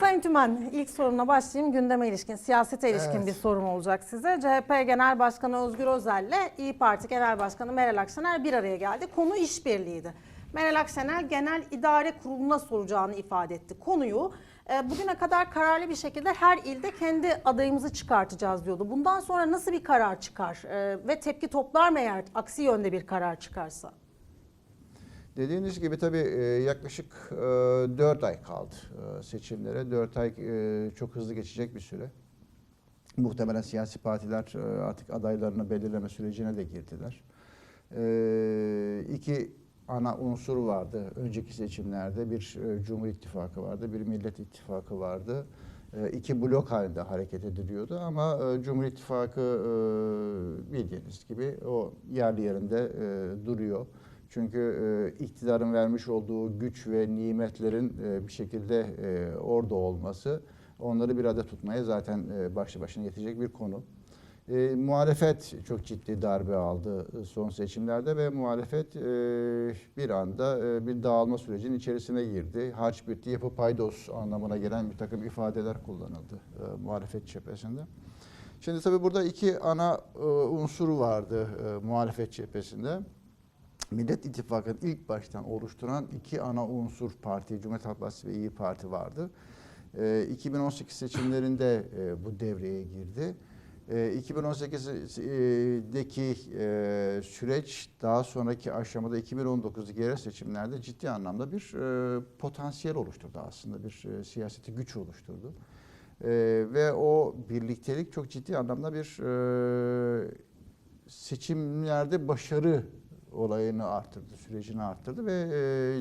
Sayın Tümen, ilk sorumla başlayayım. Gündeme ilişkin, siyasete ilişkin Evet. bir sorum olacak size. CHP Genel Başkanı Özgür Özel ile İyi Parti Genel Başkanı Meral Akşener bir araya geldi. Konu işbirliğiydi. Meral Akşener Genel İdare Kurulu'na soracağını ifade etti. Konuyu e, bugüne kadar kararlı bir şekilde her ilde kendi adayımızı çıkartacağız diyordu. Bundan sonra nasıl bir karar çıkar E, ve tepki toplar mı eğer aksi yönde bir karar çıkarsa? Dediğiniz gibi tabii e, yaklaşık 4 ay kaldı e, seçimlere. 4 ay e, çok hızlı geçecek bir süre. Muhtemelen siyasi partiler e, artık adaylarını belirleme sürecine de girdiler. E, İki ana unsur vardı önceki seçimlerde. Bir e, Cumhur İttifakı vardı, bir Millet İttifakı vardı. E, İki blok halinde hareket ediliyordu ama e, Cumhur İttifakı e, bildiğiniz gibi o yerli yerinde e, duruyor. Çünkü e, iktidarın vermiş olduğu güç ve nimetlerin e, bir şekilde e, orada olması onları bir arada tutmaya zaten e, başlı başına yetecek bir konu. E, muhalefet çok ciddi darbe aldı e, son seçimlerde ve muhalefet e, bir anda e, bir dağılma sürecinin içerisine girdi. Harç bitti, yapı paydos anlamına gelen bir takım ifadeler kullanıldı e, muhalefet cephesinde. Şimdi tabii burada iki ana e, unsur vardı e, muhalefet cephesinde. Millet İttifakı'nın ilk baştan oluşturan iki ana unsur parti, Cumhuriyet Halk Partisi ve İyi Parti vardı. Ee, 2018 seçimlerinde e, bu devreye girdi. Ee, 2018'deki e, süreç daha sonraki aşamada 2019'daki yerel seçimlerde ciddi anlamda bir e, potansiyel oluşturdu aslında. Bir e, siyaseti güç oluşturdu. E, ve o birliktelik çok ciddi anlamda bir e, seçimlerde başarı olayını arttırdı, sürecini arttırdı ve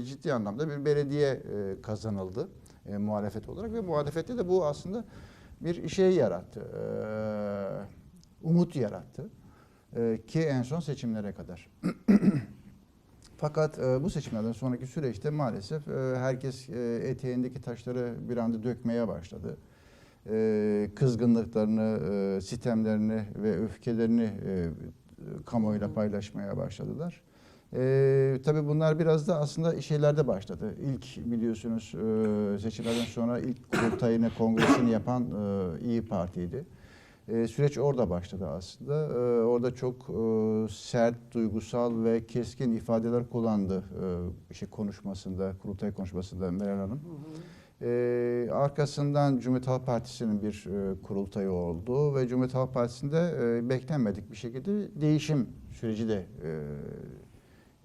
e, ciddi anlamda bir belediye e, kazanıldı e, muhalefet olarak ve muhalefette de bu aslında bir şey yarattı, e, umut yarattı E, ki en son seçimlere kadar. Fakat e, bu seçimlerden sonraki süreçte maalesef e, herkes e, eteğindeki taşları bir anda dökmeye başladı. E, kızgınlıklarını, e, sitemlerini ve öfkelerini e, kamuoyuyla paylaşmaya başladılar. E, tabii bunlar biraz da aslında şeylerde başladı. İlk biliyorsunuz e, seçimlerden sonra ilk kurultayını, kongresini yapan e, İyi Parti'ydi. E, süreç orada başladı aslında. E, orada çok e, sert, duygusal ve keskin ifadeler kullandı e, şey konuşmasında, kurultay konuşmasında Meral Hanım. E, arkasından Cumhuriyet Halk Partisi'nin bir e, kurultayı oldu ve Cumhuriyet Halk Partisi'nde e, beklenmedik bir şekilde değişim süreci de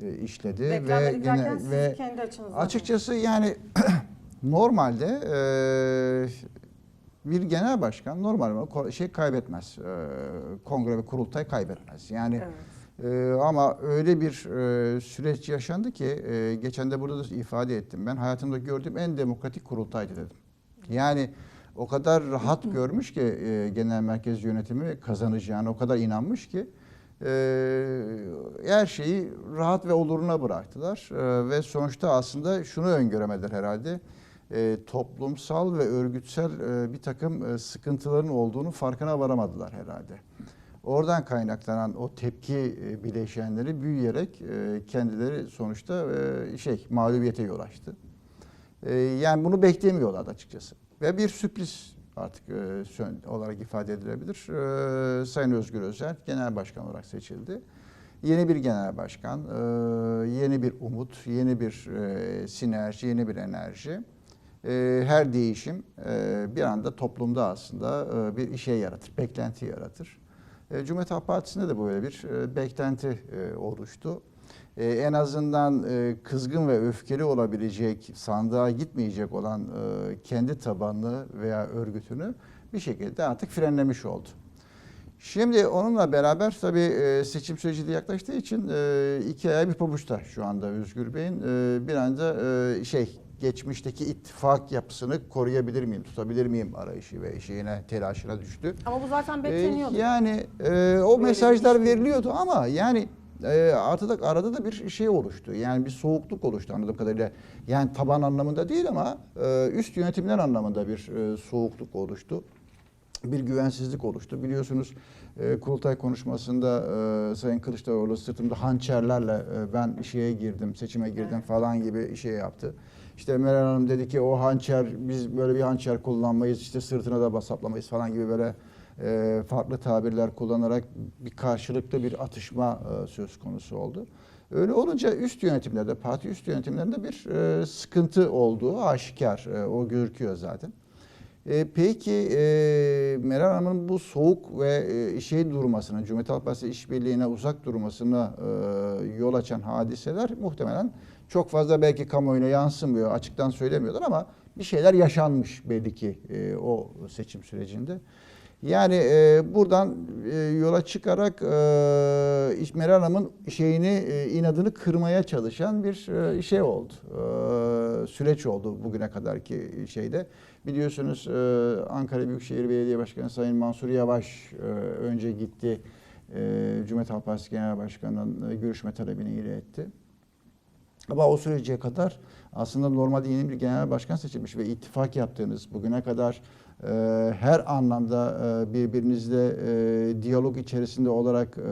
e, e, işledi Beklenmedik gene- siz kendi. Açıkçası yani normalde e, bir genel başkan normal şey kaybetmez. E, kongre ve kurultay kaybetmez. Yani Evet. E, ama öyle bir e, süreç yaşandı ki e, geçen de burada da ifade ettim. Ben hayatımda gördüğüm en demokratik kurultaydı dedim. Yani o kadar rahat görmüş ki e, genel merkez yönetimi kazanacağını o kadar inanmış ki e, her şeyi rahat ve oluruna bıraktılar E, ve sonuçta aslında şunu öngöremediler herhalde E, toplumsal ve örgütsel e, bir takım e, sıkıntıların olduğunu farkına varamadılar herhalde. Oradan kaynaklanan o tepki e, bileşenleri büyüyerek e, kendileri sonuçta e, şey mağlubiyete yol açtı. Yani bunu beklemiyorlardı açıkçası. Ve bir sürpriz artık olarak ifade edilebilir. Sayın Özgür Özel genel başkan olarak seçildi. Yeni bir genel başkan, yeni bir umut, yeni bir sinerji, yeni bir enerji. Her değişim bir anda toplumda aslında bir işe yaratır, beklenti yaratır. E, Cumhuriyet Halk Partisi'nde de böyle bir e, beklenti e, oluştu. E, en azından e, kızgın ve öfkeli olabilecek, sandığa gitmeyecek olan kendi tabanını veya örgütünü bir şekilde artık frenlemiş oldu. Şimdi onunla beraber tabii seçim süreci de yaklaştığı için iki aya bir pabuçta şu anda Özgür Bey'in bir anda şey geçmişteki ittifak yapısını koruyabilir miyim, tutabilir miyim arayışı ve şeyine telaşına düştü. Ama bu zaten Ee, bekleniyordu. yani e, o Böyle mesajlar şey. veriliyordu ama yani e, artık arada da bir şey oluştu. Yani bir soğukluk oluştu anladığım kadarıyla. Yani taban anlamında değil ama e, üst yönetimler anlamında bir e, soğukluk oluştu. Bir güvensizlik oluştu. Biliyorsunuz e, kurultay konuşmasında e, Sayın Kılıçdaroğlu sırtımda hançerlerle e, ben şeye girdim, seçime girdim Evet. falan gibi şey yaptı. İşte Meral Hanım dedi ki o hançer biz böyle bir hançer kullanmayız işte sırtına da basaplamayız falan gibi böyle e, farklı tabirler kullanarak bir karşılıklı bir atışma e, söz konusu oldu. Öyle olunca üst yönetimlerde, parti üst yönetimlerinde bir e, sıkıntı olduğu aşikar. E, o gözüküyor zaten. E, peki e, Meral Hanım'ın bu soğuk ve e, şey durmasına, Cumhuriyet Halk Partisi işbirliğine uzak durmasına e, yol açan hadiseler muhtemelen çok fazla belki kamuoyuna yansımıyor, açıktan söylemiyorlar ama bir şeyler yaşanmış belli ki e, o seçim sürecinde. Yani e, buradan e, yola çıkarak e, Meral Hanım'ın şeyini e, inadını kırmaya çalışan bir e, şey oldu. E, süreç oldu bugüne kadarki şeyde. Biliyorsunuz e, Ankara Büyükşehir Belediye Başkanı Sayın Mansur Yavaş e, önce gitti. E, Cumhuriyet Halk Partisi Genel Başkanı'nın e, görüşme talebini iletti. Ama o sürece kadar aslında normalde yeni bir genel başkan seçilmiş ve ittifak yaptığınız bugüne kadar e, her anlamda e, birbirinizle e, diyalog içerisinde olarak e,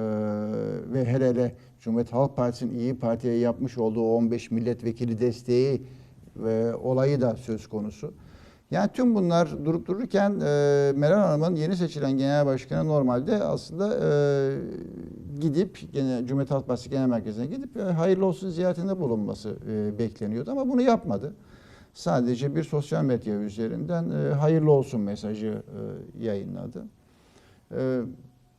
ve hele hele Cumhuriyet Halk Partisi'nin İyi Parti'ye yapmış olduğu 15 milletvekili desteği ve olayı da söz konusu. Yani tüm bunlar durup dururken e, Meral Hanım'ın yeni seçilen genel başkanı normalde aslında e, gidip gene Cumhuriyet Halk Partisi Genel Merkezi'ne gidip e, hayırlı olsun ziyaretinde bulunması e, bekleniyordu ama bunu yapmadı. Sadece bir sosyal medya üzerinden e, hayırlı olsun mesajı e, yayınladı. E,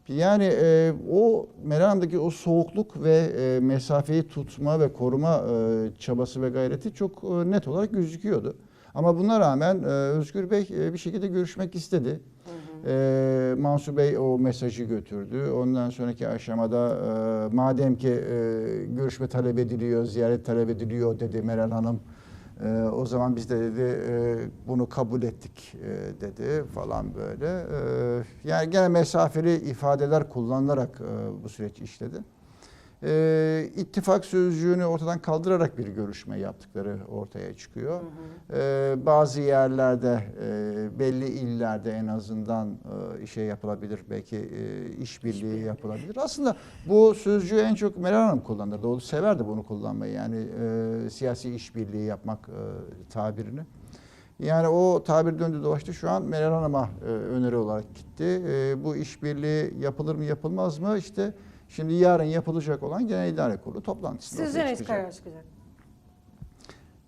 yani e, o Meral Hanım'daki o soğukluk ve e, mesafeyi tutma ve koruma e, çabası ve gayreti çok e, net olarak gözüküyordu. Ama buna rağmen e, Özgür Bey e, bir şekilde görüşmek istedi. E, Mansur Bey o mesajı götürdü. Ondan sonraki aşamada e, madem ki e, görüşme talep ediliyor, ziyaret talep ediliyor dedi Meral Hanım. E, o zaman biz de dedi e, bunu kabul ettik e, dedi falan böyle. E, yani gene mesafeli ifadeler kullanılarak e, bu süreç işledi. E, ittifak sözcüğünü ortadan kaldırarak bir görüşme yaptıkları ortaya çıkıyor. E, bazı yerlerde e, belli illerde en azından e, şey yapılabilir belki e, işbirliği yapılabilir. Aslında bu sözcüğü en çok Meral Hanım kullanırdı. O severdi bunu kullanmayı yani e, siyasi işbirliği yapmak e, tabirini. Yani o tabir döndü dolaştı. Şu an Meral Hanım'a e, öneri olarak gitti. E, bu işbirliği yapılır mı yapılmaz mı? İşte şimdi yarın yapılacak olan Genel İdare Kurulu toplantısında Sizce ne çıkacak. karar çıkacak?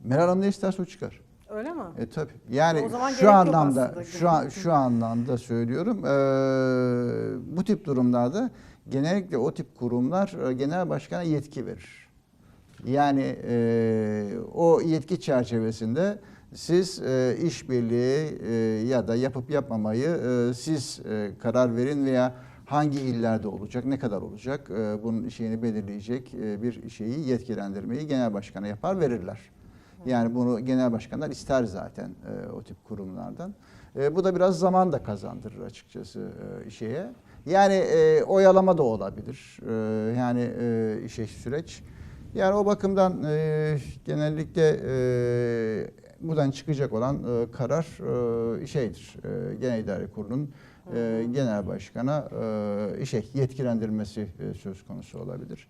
Meral Hanım ne isterse o çıkar. Öyle mi? E tabii. Yani şu anlamda şu an şu anlamda söylüyorum. Eee, bu tip durumlarda genellikle o tip kurumlar e, genel başkana yetki verir. Yani eee, o yetki çerçevesinde siz e, işbirliği e, ya da yapıp yapmamayı e, siz e, karar verin veya hangi illerde olacak, ne kadar olacak e, bunun şeyini belirleyecek e, bir şeyi yetkilendirmeyi genel başkana yapar verirler. Yani bunu genel başkanlar ister zaten e, o tip kurumlardan. E, bu da biraz zaman da kazandırır açıkçası e, şeye. Yani oyalama da olabilir. Yani e, şey süreç. Yani o bakımdan genellikle buradan çıkacak olan karar e, şeydir. Genel İdare Kurulu'nun e, genel başkana e, şey yetkilendirmesi e, söz konusu olabilir.